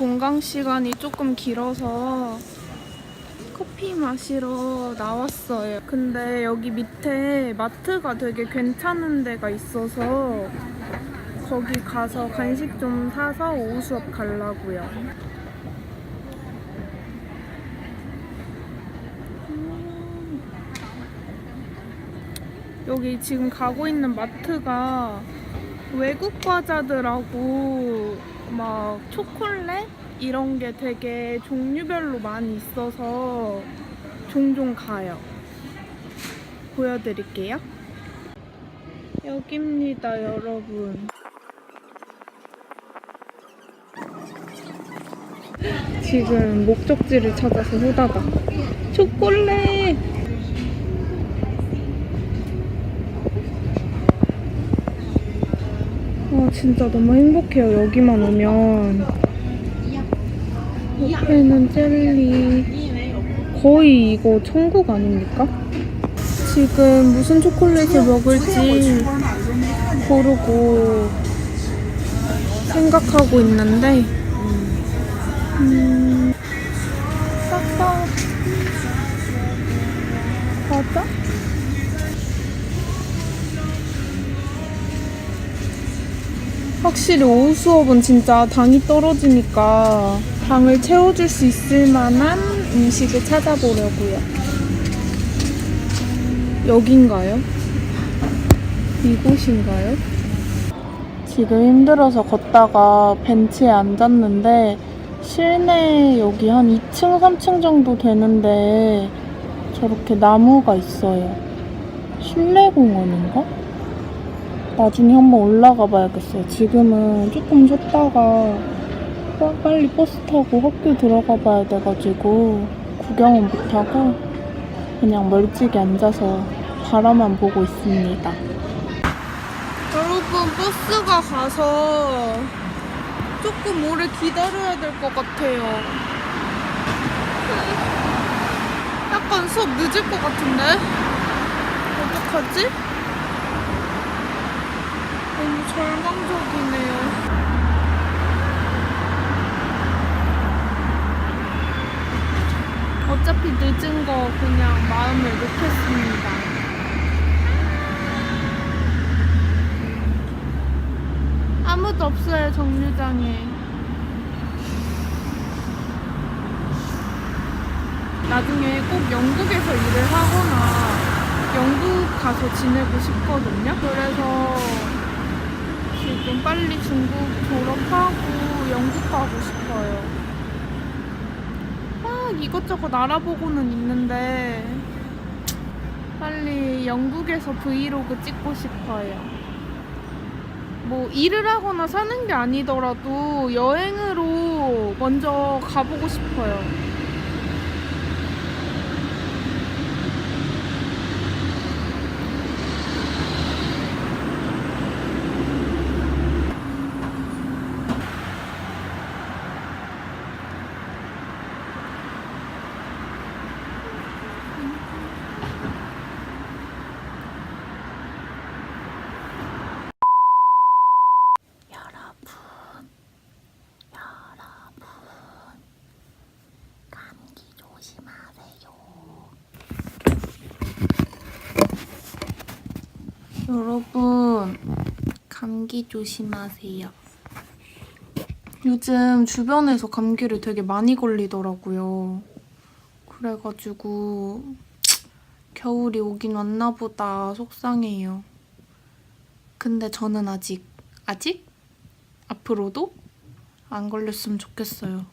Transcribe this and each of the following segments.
공강 시간이 조금 길어서 커피 마시러 나왔어요. 근데 여기 밑에 마트가 되게 괜찮은 데가 있어서 거기 가서 간식 좀 사서 오후 수업 가려고요. 음. 여기 지금 가고 있는 마트가 외국 과자들하고 막 초콜릿 이런 게 되게 종류별로 많이 있어서 종종 가요. 보여드릴게요. 여기입니다, 여러분. 지금 목적지를 찾아서 후다닥. 초콜릿! 진짜 너무 행복해요. 여기만 오면. 옆에는 젤리. 거의 이거 천국 아닙니까? 지금 무슨 초콜릿을 먹을지 고르고 생각하고 있는데, 음, 싹다 과자? 확실히 오후 수업은 진짜 당이 떨어지니까 당을 채워줄 수 있을 만한 음식을 찾아보려고요. 여긴가요? 이곳인가요? 지금 힘들어서 걷다가 벤치에 앉았는데 실내 여기 한 2층, 3층 정도 되는데 저렇게 나무가 있어요. 실내 공원인가? 나중에 한번 올라가 봐야겠어요. 지금은 조금 쉬었다가 빠- 빨리 버스 타고 학교 들어가 봐야 돼가지고 구경은 못하고 그냥 멀찍이 앉아서 바라만 보고 있습니다. 여러분 버스가 가서 조금 오래 기다려야 될 것 같아요. 약간 수업 늦을 것 같은데? 어떡하지? 너무 절망적이네요. 어차피 늦은 거 그냥 마음을 놓겠습니다. 아무도 없어요, 정류장에. 나중에 꼭 영국에서 일을 하거나 영국 가서 지내고 싶거든요. 그래서 지금 빨리 중국 졸업하고 영국 가고 싶어요. 막 이것저것 알아보고는 있는데 빨리 영국에서 브이로그 찍고 싶어요. 뭐 일을 하거나 사는 게 아니더라도 여행으로 먼저 가보고 싶어요. 여러분, 여러분, 감기 조심하세요. 여러분, 감기 조심하세요. 요즘 주변에서 감기를 되게 많이 걸리더라고요. 그래가지고, 겨울이 오긴 왔나 보다 속상해요. 근데 저는 아직, 아직? 앞으로도 안 걸렸으면 좋겠어요.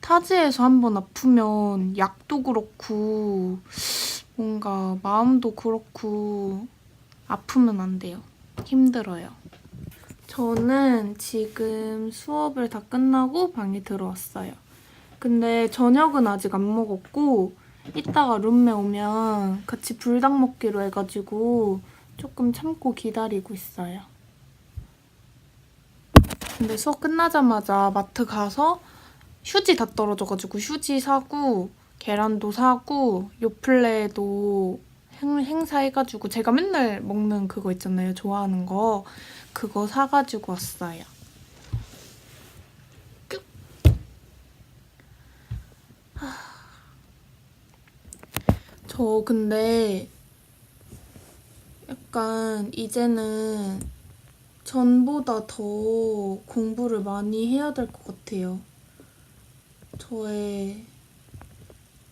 타지에서 한번 아프면 약도 그렇고 뭔가 마음도 그렇고 아프면 안 돼요. 힘들어요. 저는 지금 수업을 다 끝나고 방에 들어왔어요. 근데 저녁은 아직 안 먹었고 이따가 룸메 오면 같이 불닭 먹기로 해가지고 조금 참고 기다리고 있어요. 근데 수업 끝나자마자 마트 가서 휴지 다 떨어져가지고 휴지 사고 계란도 사고 요플레도 행사 해가지고 제가 맨날 먹는 그거 있잖아요. 좋아하는 거. 그거 사가지고 왔어요. 저 근데 약간 이제는 전보다 더 공부를 많이 해야 될 것 같아요. 저의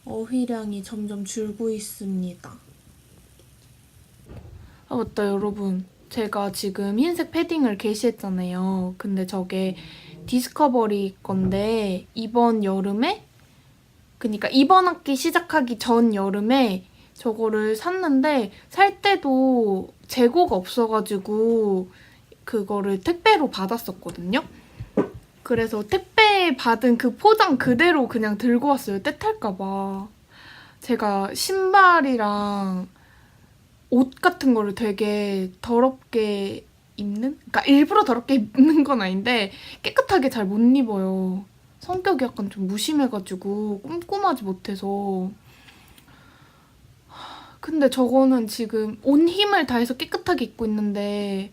어휘량이 점점 줄고 있습니다. 아, 맞다, 여러분. 제가 지금 흰색 패딩을 게시했잖아요. 근데 저게 디스커버리 건데, 이번 여름에, 그니까 이번 학기 시작하기 전 여름에 저거를 샀는데, 살 때도 재고가 없어가지고, 그거를 택배로 받았었거든요. 그래서 택배 받은 그 포장 그대로 그냥 들고 왔어요. 때 탈까봐. 제가 신발이랑 옷 같은 거를 되게 더럽게 입는? 그러니까 일부러 더럽게 입는 건 아닌데 깨끗하게 잘 못 입어요. 성격이 약간 좀 무심해가지고 꼼꼼하지 못해서. 근데 저거는 지금 온 힘을 다해서 깨끗하게 입고 있는데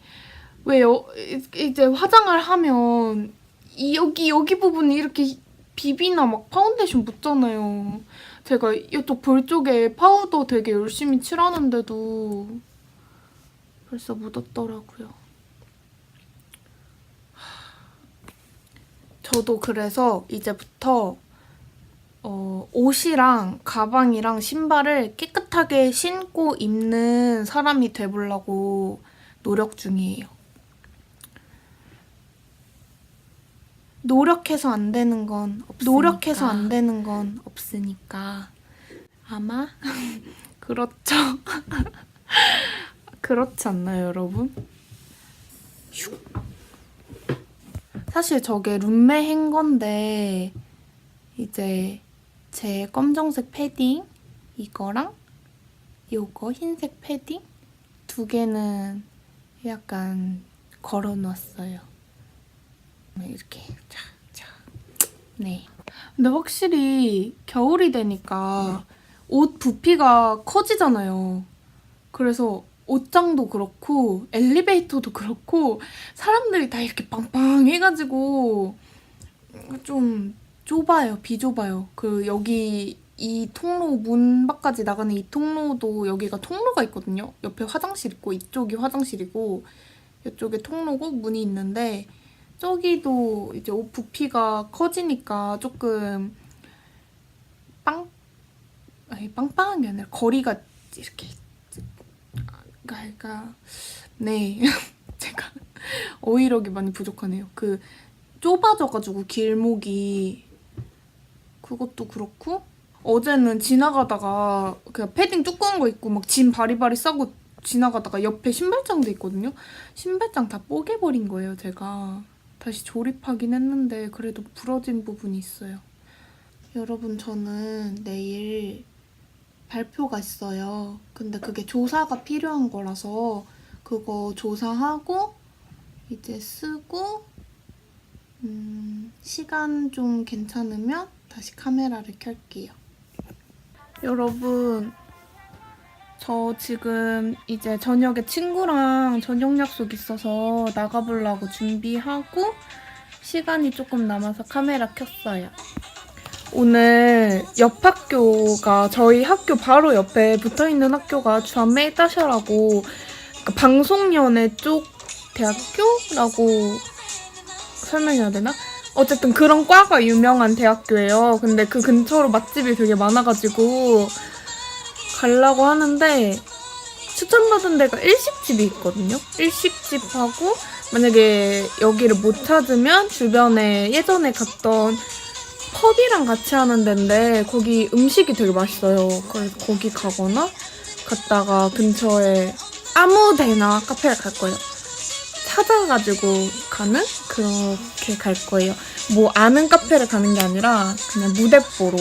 왜 여, 이제 화장을 하면 이 여기 여기 부분이 이렇게 비비나 막 파운데이션 묻잖아요. 제가 이쪽 볼 쪽에 파우더 되게 열심히 칠하는데도 벌써 묻었더라고요. 저도 그래서 이제부터 어, 옷이랑 가방이랑 신발을 깨끗하게 신고 입는 사람이 돼보려고 노력 중이에요. 노력해서 안 되는 건 없으니까. 노력해서 안 되는 건 없으니까 아마 그렇죠. 그렇지 않나요, 여러분? 슉. 사실 저게 룸메 한 건데 이제 제 검정색 패딩 이거랑 요거 흰색 패딩 두 개는 약간 걸어놨어요. 이렇게 자, 자. 네. 근데 확실히 겨울이 되니까 옷 부피가 커지잖아요. 그래서 옷장도 그렇고 엘리베이터도 그렇고 사람들이 다 이렇게 빵빵해가지고 좀 좁아요. 비좁아요. 그 여기 이 통로 문 밖까지 나가는 이 통로도 여기가 통로가 있거든요. 옆에 화장실 있고 이쪽이 화장실이고 이쪽에 통로고 문이 있는데 저기도 이제 옷 부피가 커지니까 조금 빵 아니 빵빵한 게 아니라 거리가 이렇게 그러니까 네 제가 어휘력이 많이 부족하네요. 그 좁아져가지고 길목이 그것도 그렇고 어제는 지나가다가 그냥 패딩 두꺼운 거 입고 막 짐 바리바리 싸고 지나가다가 옆에 신발장도 있거든요. 신발장 다 뽀개버린 거예요, 제가. 다시 조립하긴 했는데 그래도 부러진 부분이 있어요. 여러분 저는 내일 발표가 있어요. 근데 그게 조사가 필요한 거라서 그거 조사하고 이제 쓰고 음, 시간 좀 괜찮으면 다시 카메라를 켤게요. 여러분 저 지금 이제 저녁에 친구랑 저녁 약속 있어서 나가보려고 준비하고 시간이 조금 남아서 카메라 켰어요. 오늘 옆 학교가 저희 학교 바로 옆에 붙어 있는 학교가 좌메이따샤라고 그러니까 방송연예 쪽 대학교라고 설명해야 되나? 어쨌든 그런 과가 유명한 대학교예요. 근데 그 근처로 맛집이 되게 많아가지고 가려고 하는데 추천받은 데가 일식집이 있거든요. 일식집하고 만약에 여기를 못 찾으면 주변에 예전에 갔던 펍이랑 같이 하는 데인데 거기 음식이 되게 맛있어요. 그래서 거기 가거나 갔다가 근처에 아무 데나 카페를 갈 거예요. 찾아가지고 가는 그렇게 갈 거예요. 뭐 아는 카페를 가는 게 아니라 그냥 무대 보러.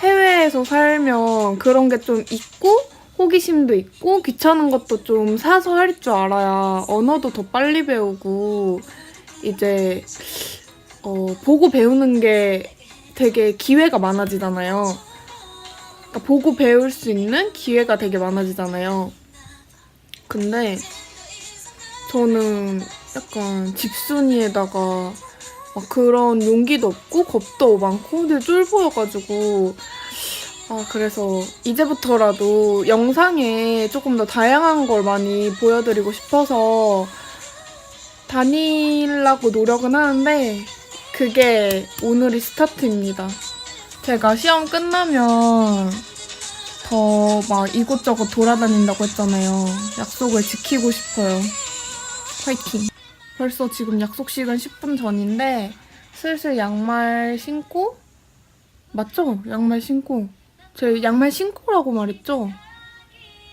해외에서 살면 그런 게 좀 있고 호기심도 있고 귀찮은 것도 좀 사서 할 줄 알아야 언어도 더 빨리 배우고 이제 어, 보고 배우는 게 되게 기회가 많아지잖아요. 그러니까 보고 배울 수 있는 기회가 되게 많아지잖아요. 근데 저는 약간 집순이에다가 막 그런 용기도 없고 겁도 많고 근데 쫄 보여가지고 아, 그래서 이제부터라도 영상에 조금 더 다양한 걸 많이 보여드리고 싶어서 다니려고 노력은 하는데 그게 오늘이 스타트입니다. 제가 시험 끝나면 더 막 이곳저곳 돌아다닌다고 했잖아요. 약속을 지키고 싶어요. 파이팅. 벌써 지금 약속 시간 10분 전인데 슬슬 양말 신고 맞죠? 양말 신고. 제 양말 신고라고 말했죠?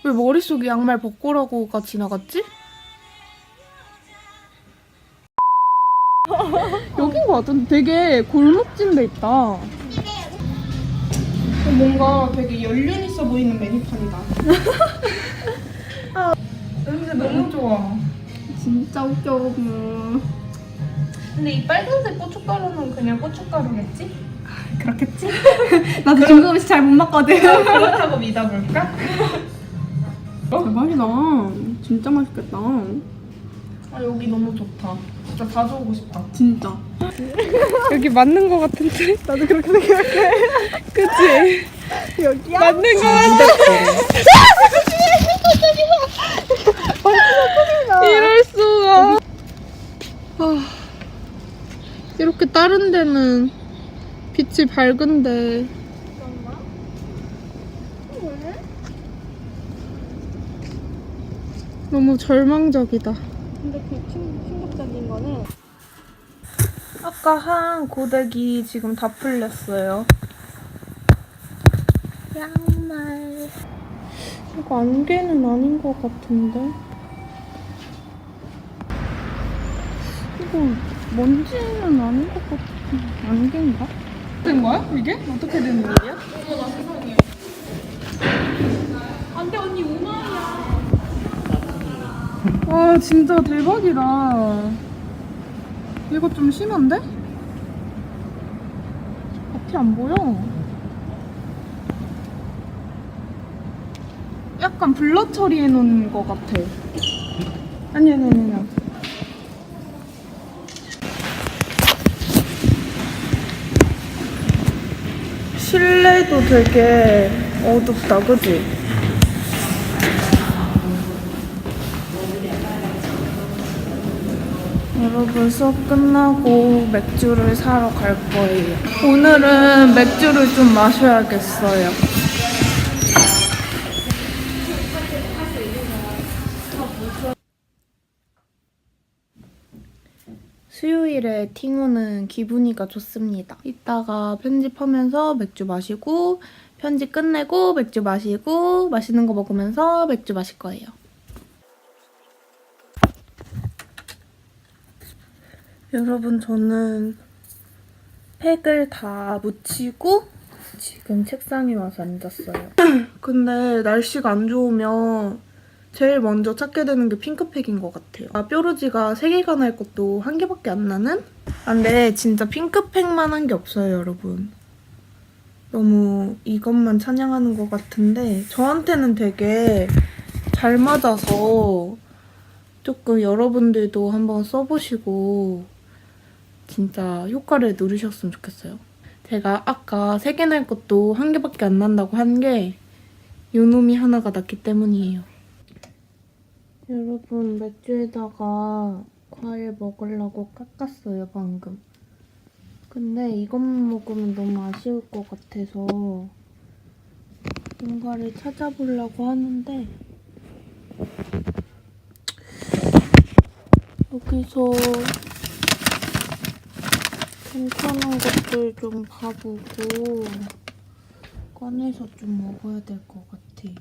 왜 머릿속에 양말 벗고라고가 지나갔지? 여긴 것 같은데 되게 골목진 데 있다. 어, 뭔가 되게 연륜 있어 보이는 메뉴판이다. 아, 냄새 너무 좋아. 진짜 웃겨. 뭐. 근데 이 빨간색 고춧가루는 그냥 고춧가루겠지? 그렇겠지? 나도 중국 음식 잘 못 먹거든. 그렇다고 믿어볼까? 대박이다. 진짜 맛있겠다. 아 여기 너무 좋다. 진짜 자주 오고 싶다. 진짜. 여기 맞는 거 같은데? 나도 그렇게 생각해. 그치? 여기야? 맞는 거 같아. 이럴 수가. 아, 이렇게 다른 데는 빛이 밝은데. 너무 절망적이다. 근데 그 충격적인 거는 아까 한 고데기 지금 다 풀렸어요. 양말. 이거 안개는 아닌 것 같은데. 이거 먼지는 아닌 것 같은데. 안개인가? 된 거야? 이게? 어떻게 된 일이야? 안돼 언니 우마이야. 와 진짜 대박이다. 이거 좀 심한데? 앞이 안 보여. 약간 블러 처리해 놓은 것 같아. 아니, 아니, 아니, 아니. 실내도 되게 어둡다, 그지? 여러분 수업 끝나고 맥주를 사러 갈 거예요. 오늘은 맥주를 좀 마셔야겠어요. 수요일에 팅우는 기분이가 좋습니다. 이따가 편집하면서 맥주 마시고 편집 끝내고 맥주 마시고 맛있는 거 먹으면서 맥주 마실 거예요. 여러분 저는 팩을 다 묻히고 지금 책상에 와서 앉았어요. 근데 날씨가 안 좋으면 제일 먼저 찾게 되는 게 핑크팩인 것 같아요. 아, 뾰루지가 3개가 날 것도 한 개밖에 안 나는? 아, 근데 진짜 핑크팩만 한 게 없어요, 여러분. 너무 이것만 찬양하는 것 같은데 저한테는 되게 잘 맞아서 조금 여러분들도 한번 써보시고 진짜 효과를 누리셨으면 좋겠어요. 제가 아까 3개 날 것도 한 개밖에 안 난다고 한 게 요놈이 하나가 났기 때문이에요. 여러분 맥주에다가 과일 먹으려고 깎았어요 방금. 근데 이것만 먹으면 너무 아쉬울 것 같아서 뭔가를 찾아보려고 하는데 여기서 괜찮은 것들 좀 봐보고 꺼내서 좀 먹어야 될 것 같아요.